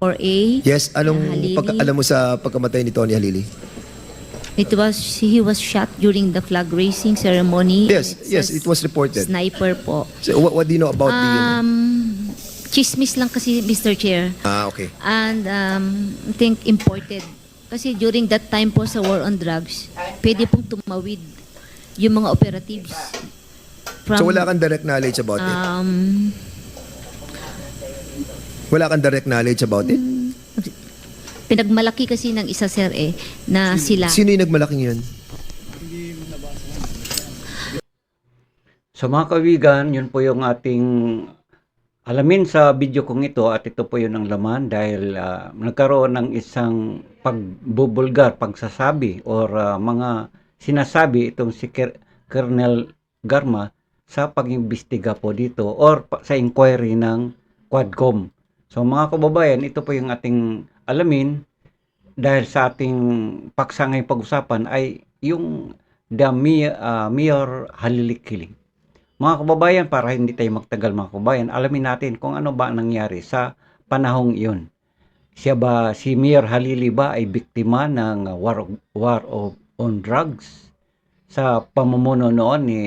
4A. Yes, anong Halili. alam mo sa pagkamatay ni Tony Halili? It was, he was shot during the flag raising ceremony. Yes, yes, it was reported. Sniper po. So, what, what do you know about the... Um, chismis lang kasi, Mr. Chair. Ah, okay. And um, I think imported. Kasi during that time po sa war on drugs, pwede pong tumawid yung mga operatives. From, So, wala kang direct knowledge about it? Um, Wala kang direct knowledge about it? pinagmalaki kasi ng isa sir eh, na sila. Sino yung nagmalaking yun? So mga kaibigan, yun po yung ating alamin sa video kong ito at ito po yun ang laman dahil ah, nagkaroon ng isang pagbubulgar, pagsasabi or ah, mga sinasabi itong si Ker- Colonel Garma sa pag-imbestiga po dito or pa- sa inquiry ng Quadcom. So mga kababayan, ito po yung ating alamin dahil sa ating paksa ngayong pag-usapan ay yung the Mayor Halili killing. Mga kababayan, para hindi tayo magtagal mga kababayan, alamin natin kung ano ba ang nangyari sa panahong iyon. Siya ba, si Mayor Halili ba ay biktima ng uh, war, war of, on drugs sa pamumuno noon ni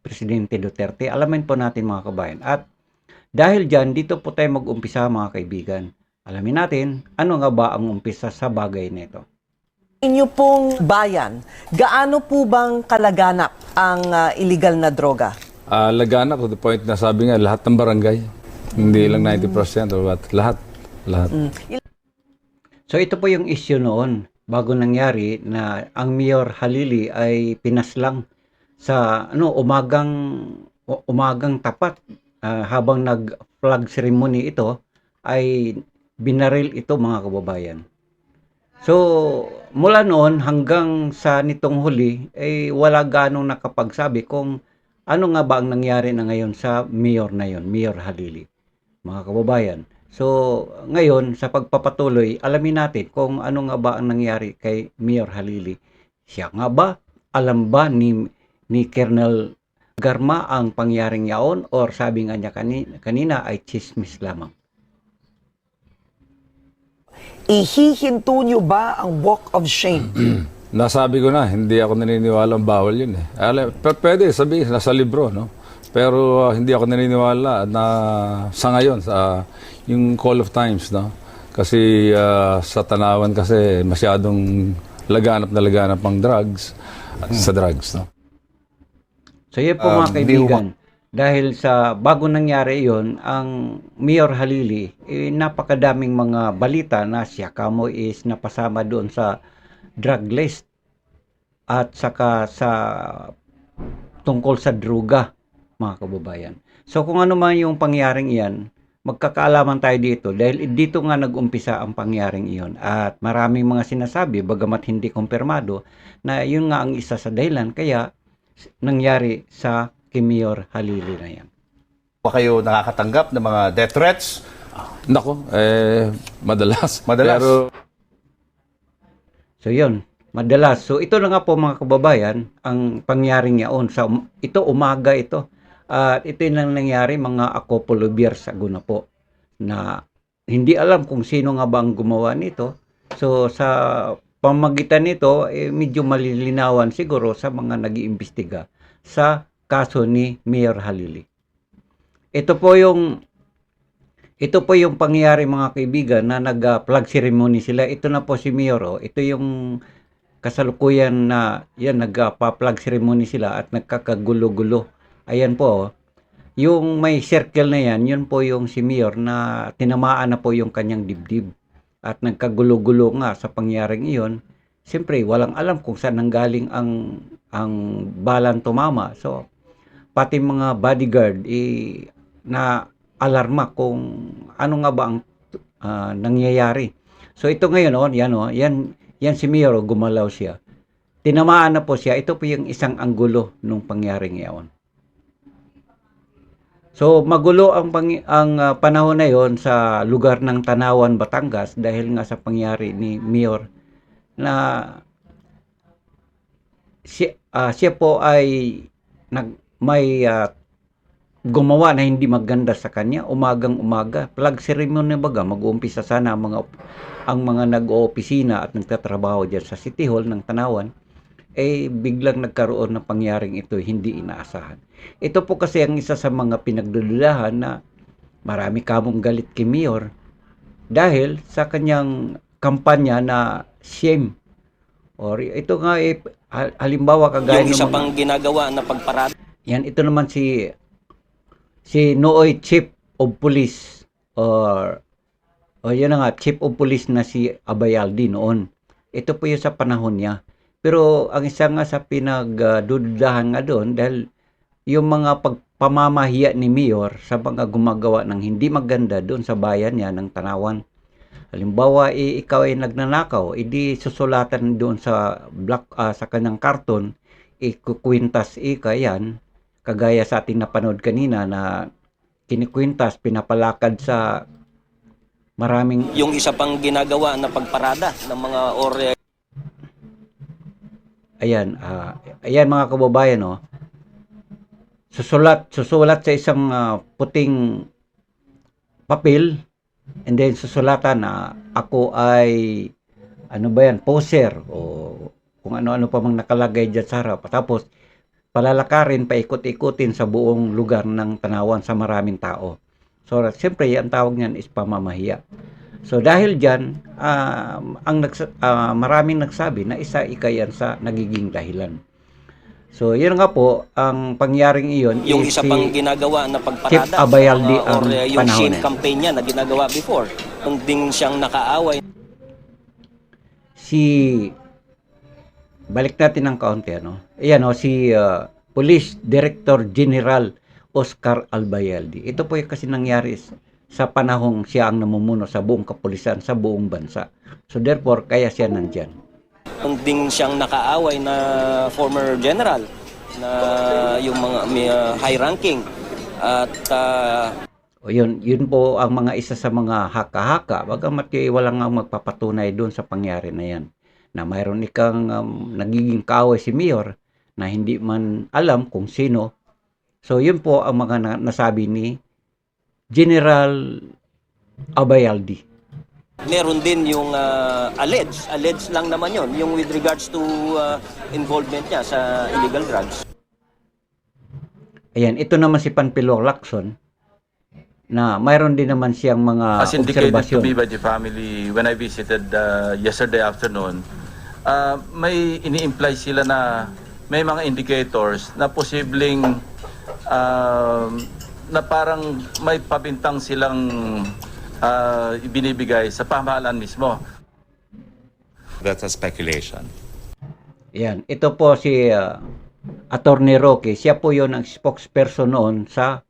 Presidente Duterte? Alamin po natin mga kababayan. At dahil dyan, dito po tayo mag-umpisa mga kaibigan. Alamin natin, ano nga ba ang umpisa sa bagay nito? inyo pong bayan, gaano po bang kalaganap ang ah, illegal na droga? Ah, laganap to the point na sabi nga lahat ng barangay. Hindi lang 90% or what. Lahat. Lahat. So ito po yung issue noon bago nangyari na ang Mayor Halili ay pinaslang sa ano umagang umagang tapat ah, habang nag flag ceremony ito ay binaril ito mga kababayan. So mula noon hanggang sa nitong huli ay wala ganong nakapagsabi kung ano nga ba ang nangyari na ngayon sa mayor na yon, Mayor Halili mga kababayan. So, ngayon, sa pagpapatuloy, alamin natin kung ano nga ba ang nangyari kay Mayor Halili. Siya nga ba? Alam ba ni, ni Colonel Garma ang pangyaring yaon or sabi nga niya kanina, kanina ay chismis lamang? Ihihinto nyo ba ang walk of shame? Nasabi ko na, hindi ako naniniwala ang bawal yun eh. Alam, pwede sabihin, nasa libro, no? Pero ah, hindi ako naniniwala na sa ngayon, sa yung Call of Times, no? Kasi ah, sa Tanawan kasi masyadong laganap na laganap ang drugs at sa drugs, no? So yun po mga kaibigan, dahil sa bago nangyari yon ang Mayor Halili, eh, napakadaming mga balita na siya kamo is napasama doon sa drug list at saka sa tungkol sa droga mga kababayan. So kung ano man yung pangyaring iyan, magkakaalaman tayo dito dahil dito nga nag-umpisa ang pangyaring iyon at maraming mga sinasabi bagamat hindi kumpirmado na yun nga ang isa sa dahilan kaya nangyari sa kay Mayor Halili na yan. ba kayo nakakatanggap ng mga death threats? Nako, eh, madalas. Madalas. Pero So yun, madalas. So ito na nga po mga kababayan, ang pangyaring yaon. Sa, um- ito umaga ito. At ito yung nang nangyari mga a couple of years ago na po. Na hindi alam kung sino nga ba ang gumawa nito. So sa pamagitan nito, eh, medyo malilinawan siguro sa mga nag-iimbestiga sa kaso ni Mayor Halili. Ito po yung ito po yung pangyayari mga kaibigan na nag-flag ceremony sila. Ito na po si Mayor. Oh. Ito yung kasalukuyan na yan nagpa-flag ceremony sila at nagkakagulo-gulo. Ayan po. oh. Yung may circle na yan, yun po yung si Mayor na tinamaan na po yung kanyang dibdib. At nagkagulo-gulo nga sa pangyaring iyon. Siyempre, walang alam kung saan nanggaling ang ang balang tumama. So, pati mga bodyguard eh, na alarma kung ano nga ba ang ah, nangyayari. So ito ngayon oh, yan oh, yan yan si Mayor oh, gumalaw siya. Tinamaan na po siya. Ito po yung isang anggulo nung pangyaring iyon. So magulo ang pang, ang ah, panahon na yon sa lugar ng Tanawan, Batangas dahil nga sa pangyari ni Mayor na siya, ah, siya po ay nag may ah, gumawa na hindi maganda sa kanya, umagang umaga. Flag ceremony baga, mag-uumpisa sana ang mga, ang mga nag-oopisina at nagtatrabaho dyan sa City Hall ng Tanawan, eh biglang nagkaroon ng pangyaring ito, hindi inaasahan. Ito po kasi ang isa sa mga pinagdudulahan na marami kamong galit kay Mayor dahil sa kanyang kampanya na shame. Or ito nga eh, hal- halimbawa kagaya Yung ng isa pang ginagawa na pagparada yan, ito naman si si Nooy Chief of Police or o yun na nga, Chief of Police na si Abayaldi noon. Ito po yung sa panahon niya. Pero ang isa nga sa pinagdudahan nga doon dahil yung mga pagpamamahiya ni Mayor sa mga gumagawa ng hindi maganda doon sa bayan niya ng Tanawan. Halimbawa, i- ikaw ay nagnanakaw, edi susulatan doon sa black ah, sa kanyang karton, ikukwintas ika yan, kagaya sa ating napanood kanina na kinikwintas, pinapalakad sa maraming yung isa pang ginagawa na pagparada ng mga or ayan, ah, ayan mga kababayan, no. Susulat, susulat sa isang ah, puting papel and then susulatan na ako ay ano ba yan, poser o kung ano-ano pa mang nakalagay dyan sa harap. Tapos palalakarin, paikot-ikutin sa buong lugar ng tanawan sa maraming tao. So, siyempre, ang tawag niyan is pamamahiya. So dahil diyan, ah, ang nagsa- ah, maraming nagsabi na isa ikayan sa nagiging dahilan. So yun nga po, ang pangyaring iyon yung is isa si- pang ginagawa na Chief pagparada Abayaldi mga- or uh, yung panahon shame campaign niya na ginagawa before nung ding siyang nakaaway si balik natin ng kaunti ano. Ayan oh, si ah, Police Director General Oscar Albayaldi. Ito po yung kasi nangyari sa panahong siya ang namumuno sa buong kapulisan sa buong bansa. So therefore, kaya siya nandyan. ding siyang nakaaway na former general na yung mga may, uh, high ranking at uh, O yun, yun po ang mga isa sa mga haka-haka. Bagamat yung walang nga magpapatunay doon sa pangyari na yan. Na mayroon ikang um, nagiging kaaway si Mayor na hindi man alam kung sino. So yun po ang mga na- nasabi ni General Abayaldi. meron din yung uh, alleged alleged lang naman yon yung with regards to uh, involvement niya sa illegal drugs Ayan, ito naman si Panpilo Lacson na mayroon din naman siyang mga As indicated to me by the family when I visited uh, yesterday afternoon, uh, may ini-imply sila na may mga indicators na posibleng um, na parang may pabintang silang uh, ibinibigay sa pamahalaan mismo. That's a speculation. Yan, ito po si uh, Attorney Roque, siya po 'yon ang spokesperson noon sa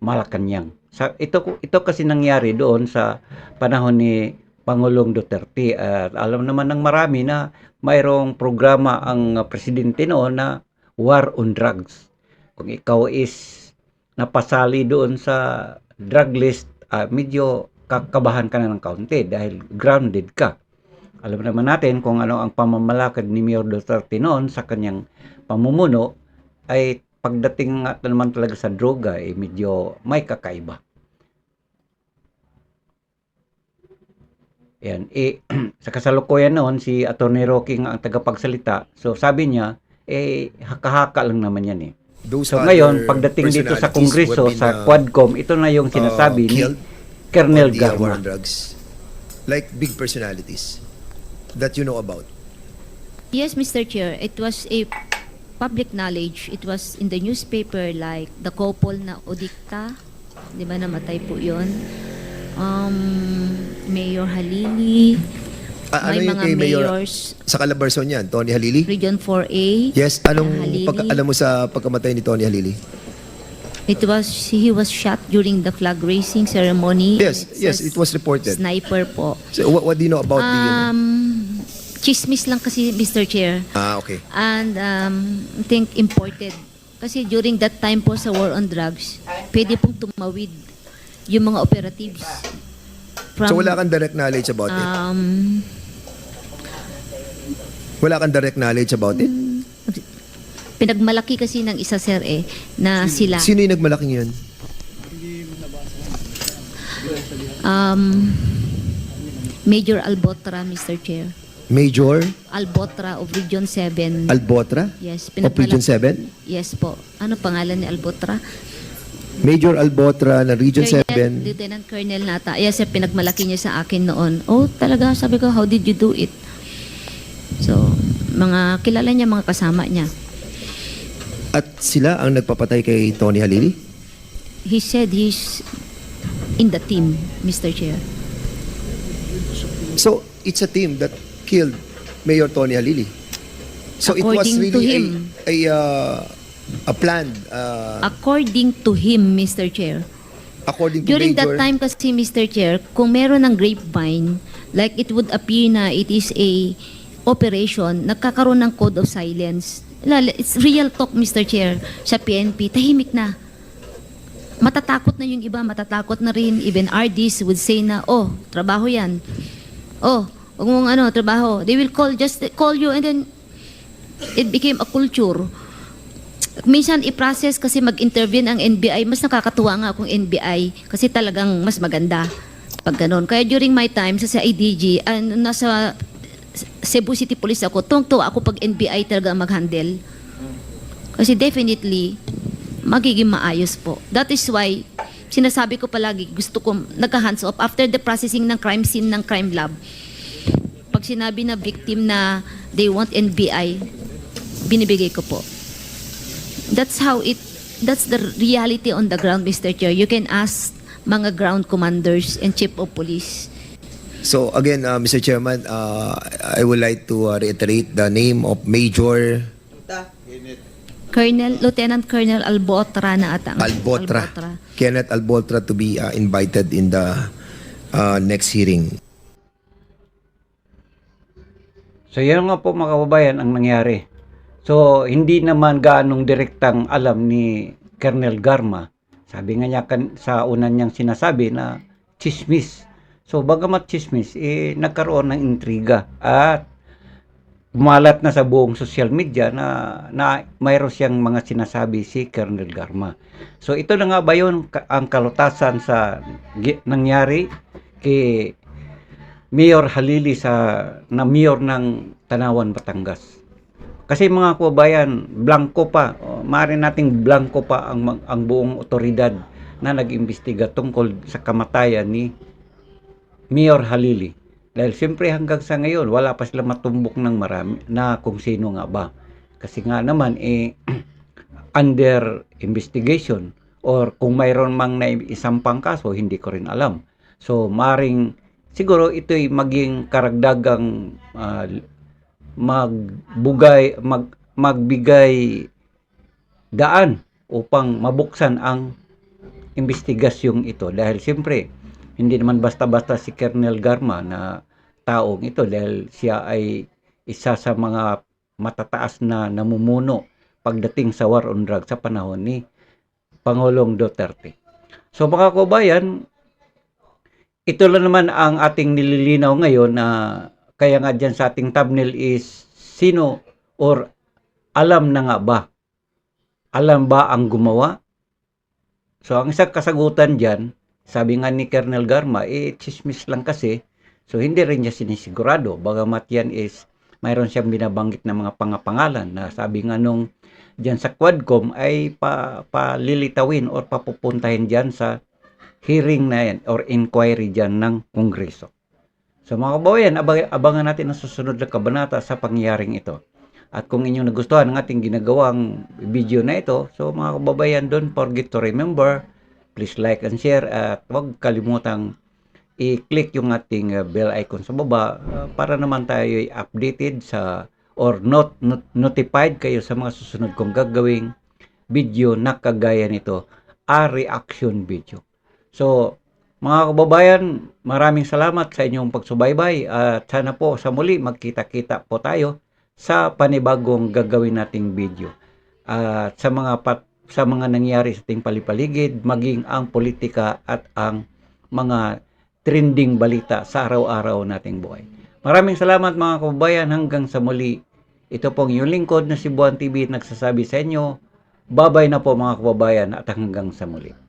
Malacanang. Sa ito ito kasi nangyari doon sa panahon ni Pangulong Duterte. At alam naman ng marami na mayroong programa ang uh, presidente noon na war on drugs. Kung ikaw is napasali doon sa drug list, ah, medyo kakabahan ka na ng kaunti dahil grounded ka. Alam naman natin kung ano ang pamamalakad ni Mayor Duterte noon sa kanyang pamumuno ay pagdating nga naman talaga sa droga ay medyo may kakaiba. Yan. Eh, sa kasalukuyan noon, si Atty. Nga ang tagapagsalita. So sabi niya, eh, haka-haka lang naman yan eh. Those So ngayon, pagdating dito sa Kongreso, been, sa uh, Quadcom, ito na yung sinasabi uh, ni Colonel uh, Garma. drugs. Like big personalities that you know about. Yes, Mr. Chair, it was a public knowledge. It was in the newspaper like the couple na Odikta, di ba namatay po yon Um, Mayor Halili, Ah, ano may yung mga kay Mayor mayors, sa Calabarzon yan? Tony Halili? Region 4A. Yes, anong Halili. pagka, alam mo sa pagkamatay ni Tony Halili? It was, he was shot during the flag raising ceremony. Yes, It's yes, it was reported. Sniper po. So, what, what do you know about the... Um, chismis lang kasi, Mr. Chair. Ah, okay. And um, I think imported. Kasi during that time po sa war on drugs, pwede pong tumawid yung mga operatives. From, so, wala kang direct knowledge about it? um, Wala kang direct knowledge about it? pinagmalaki kasi ng isa sir eh, na sila. Sino yung nagmalaking yun? Um, Major Albotra, Mr. Chair. Major Albotra of Region 7. Albotra yes, of Region 7? Yes po. Ano pangalan ni Albotra? Major Albotra ng Region Colonel, 7. Lieutenant Colonel nata. Yes, sir, pinagmalaki niya sa akin noon. Oh, talaga, sabi ko, how did you do it? So, mga kilala niya, mga kasama niya. At sila ang nagpapatay kay Tony Halili? He said he's in the team, Mr. Chair. So, it's a team that killed Mayor Tony Halili. So, it was According to really him. a, a, uh, a planned, uh, According to him, Mr. Chair. according to During Major... that time kasi, Mr. Chair, kung meron ng grapevine, like it would appear na it is a operation, nagkakaroon ng code of silence. Lala- It's real talk, Mr. Chair, sa PNP, tahimik na. Matatakot na yung iba, matatakot na rin. Even RDs would say na, oh, trabaho yan. Oh, huwag mong ano, trabaho. They will call, just call you and then it became a culture minsan i-process kasi mag-intervene ang NBI, mas nakakatuwa nga kung NBI kasi talagang mas maganda pag ganun. Kaya during my time sa CIDG, an nasa Cebu City Police ako, tuwang-tuwa ako pag NBI talaga mag-handle. Kasi definitely, magiging maayos po. That is why, sinasabi ko palagi, gusto ko nagka-hands off after the processing ng crime scene ng crime lab. Pag sinabi na victim na they want NBI, binibigay ko po. That's how it, that's the reality on the ground, Mr. Chair. You can ask mga ground commanders and chief of police. So again, uh, Mr. Chairman, uh, I would like to uh, reiterate the name of Major Colonel, Lieutenant Colonel Albotra na ata. Albotra, Kenneth Albotra to be uh, invited in the uh, next hearing. So yan nga po mga kababayan ang nangyari. So hindi naman gaanong direktang alam ni Colonel Garma. Sabi nga niya kan, sa una niyang sinasabi na chismis. So bagamat chismis, eh, nagkaroon ng intriga at umalat na sa buong social media na, na mayroon siyang mga sinasabi si Colonel Garma. So ito na nga ba yun ang kalutasan sa nangyari kay Mayor Halili sa na mayor ng Tanawan, Batangas. Kasi mga kababayan, blanco pa, o, maaari nating blanco pa ang ang buong otoridad na nag-imbestiga tungkol sa kamatayan ni Mayor Halili. Dahil siyempre hanggang sa ngayon, wala pa sila matumbok ng marami na kung sino nga ba. Kasi nga naman, eh, under investigation or kung mayroon mang na isampang kaso, hindi ko rin alam. So, maring siguro ito'y maging karagdagang ah, magbugay mag magbigay daan upang mabuksan ang investigasyong ito dahil siyempre hindi naman basta-basta si Colonel Garma na taong ito dahil siya ay isa sa mga matataas na namumuno pagdating sa war on drugs sa panahon ni Pangulong Duterte. So mga kabayan, ito lang naman ang ating nililinaw ngayon na kaya nga dyan sa ating thumbnail is sino or alam na nga ba? Alam ba ang gumawa? So ang isang kasagutan dyan, sabi nga ni Colonel Garma, eh chismis lang kasi. So hindi rin niya sinisigurado. Bagamat yan is mayroon siyang binabanggit na mga pangapangalan na sabi nga nung dyan sa Quadcom ay pa, palilitawin or papupuntahin dyan sa hearing na yan or inquiry dyan ng Kongreso. So mga kababayan, abang- abangan natin ang susunod na kabanata sa pangyayaring ito. At kung inyong nagustuhan ang ating ginagawang video na ito, so mga kababayan, don't forget to remember, please like and share at huwag kalimutang i-click yung ating uh, bell icon sa baba uh, para naman tayo ay updated sa or not, not notified kayo sa mga susunod kong gagawing video na kagaya nito, a reaction video. So, mga kababayan, maraming salamat sa inyong pagsubaybay at sana po sa muli magkita-kita po tayo sa panibagong gagawin nating video. At sa mga pat, sa mga nangyari sa ating palipaligid, maging ang politika at ang mga trending balita sa araw-araw nating buhay. Maraming salamat mga kababayan hanggang sa muli. Ito pong yung lingkod na si Buwan TV nagsasabi sa inyo. Babay na po mga kababayan at hanggang sa muli.